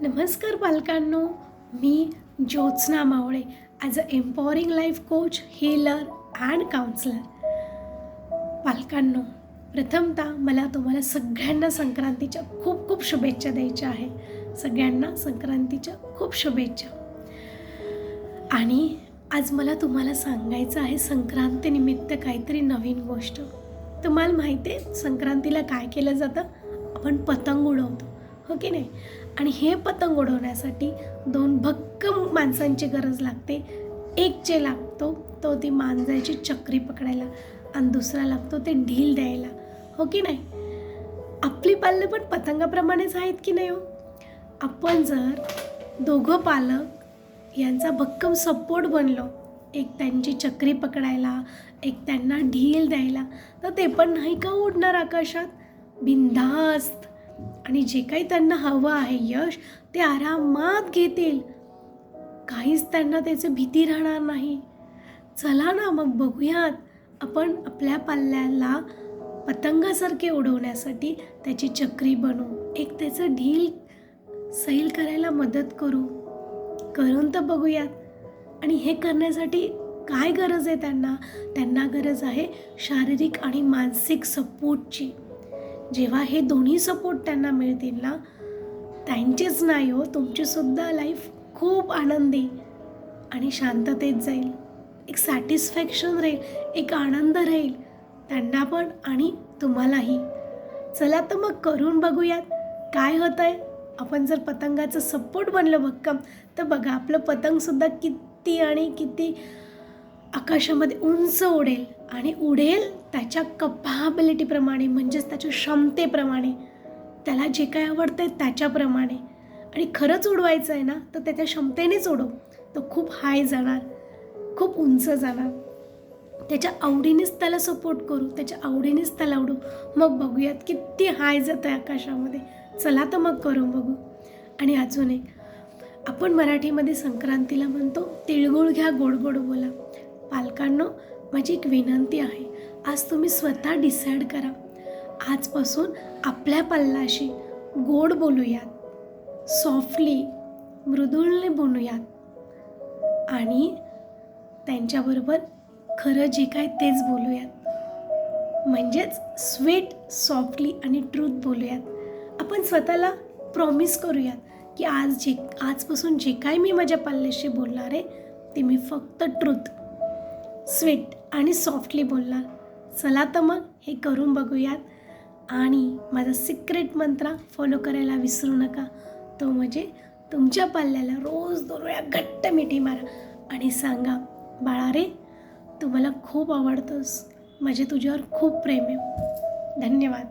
नमस्कार पालकांनो मी Jyotsna Mawale as a empowering life coach healer and counsellor पालकांनो प्रथमतः मला तुम्हाला सगळ्यांना संक्रांतीच्या खूप खूप शुभेच्छा द्यायच्या आहे. सगळ्यांना संक्रांतीच्या खूप शुभेच्छा. आणि आज मला तुम्हाला सांगायचं आहे संक्रांतीनिमित्त काहीतरी नवीन गोष्ट. तुम्हाला माहिती आहे संक्रांतीला काय केलं जातं? आपण पतंग उडवतो. हो की नाही? आणि हे पतंग उडवण्यासाठी दोन भक्कम माणसांची गरज लागते. एक जे लागतो तो ती मांजायची चक्री पकडायला आणि दुसरा लागतो ते ढील द्यायला. हो की नाही? आपली पाल्य पण पतंगाप्रमाणेच आहेत की नाही हो? आपण जर दोघं पालक यांचा भक्कम सपोर्ट बनलो एक त्यांची चक्री पकडायला एक त्यांना ढील द्यायला तर ते पण नाही का उडणार आकाशात? बिनधास्त. आणि जे काही त्यांना हवं आहे यश ते आरामात घेतील. काहीच त्यांना त्याचं भीती राहणार नाही. चला ना मग बघूयात आपण आपल्या पाल्याला पतंगासारखे उडवण्यासाठी त्याची चक्री बनवू एक त्याचं ढील सैल करायला मदत करू. करून तर बघूयात. आणि हे करण्यासाठी काय गरज आहे त्यांना? त्यांना गरज आहे शारीरिक आणि मानसिक सपोर्टची जेव्हा हे दोन्ही सपोर्ट त्यांना मिळतील ना त्यांचेच नाही हो तुमचीसुद्धा लाईफ खूप आनंदी आणि शांततेत जाईल. एक सॅटिस्फॅक्शन राहील एक आनंद राहील त्यांना पण आणि तुम्हालाही. चला तर मग करून बघूयात काय होतं आहे आपण जर पतंगाचं सपोर्ट बनलं भक्कम तर बघा आपलं पतंगसुद्धा किती आणि किती आकाशामध्ये उंच उडेल आणि उडेल त्याच्या कपॅबिलिटीप्रमाणे म्हणजेच त्याच्या क्षमतेप्रमाणे त्याला जे काय आवडतं आहे त्याच्याप्रमाणे. आणि खरंच उडवायचं आहे ना तर त्याच्या क्षमतेनेच उडव. तो खूप हाय जाणार खूप उंच जाणार. त्याच्या आवडीनेच त्याला सपोर्ट करू त्याच्या आवडीनेच त्याला उडू मग बघूयात किती हाय जातं आहे आकाशामध्ये. चला तर मग करू बघू. आणि अजून एक आपण मराठीमध्ये संक्रांतीला म्हणतो तिळगुळ घ्या गोड गोड बोला. पालकांनो माझी एक विनंती आहे आज तुम्ही स्वतः डिसाईड करा. आजपासून आपल्या पल्लाशी गोड बोलूयात सॉफ्टली मृदुळने बोलूयात आणि त्यांच्याबरोबर खरं जे काय तेच बोलूयात. म्हणजेच स्वीट सॉफ्टली आणि ट्रूथ बोलूयात. आपण स्वतःला प्रॉमिस करूयात की आज जे आजपासून जे काय मी माझ्या पाल्याशी बोलणार आहे ते मी फक्त ट्रूथ स्वीट आणि सॉफ्टली बोलला चला तर मग हे करून बघूयात. आणि माझा सिक्रेट मंत्र फॉलो करायला विसरू नका. तो म्हणजे तुमच्या पाल्याला रोज दोन वेळा घट्ट मिठी मारा आणि सांगा बाळा रे तू मला खूप आवडतोस. माझे तुझ्यावर खूप प्रेम आहे. धन्यवाद.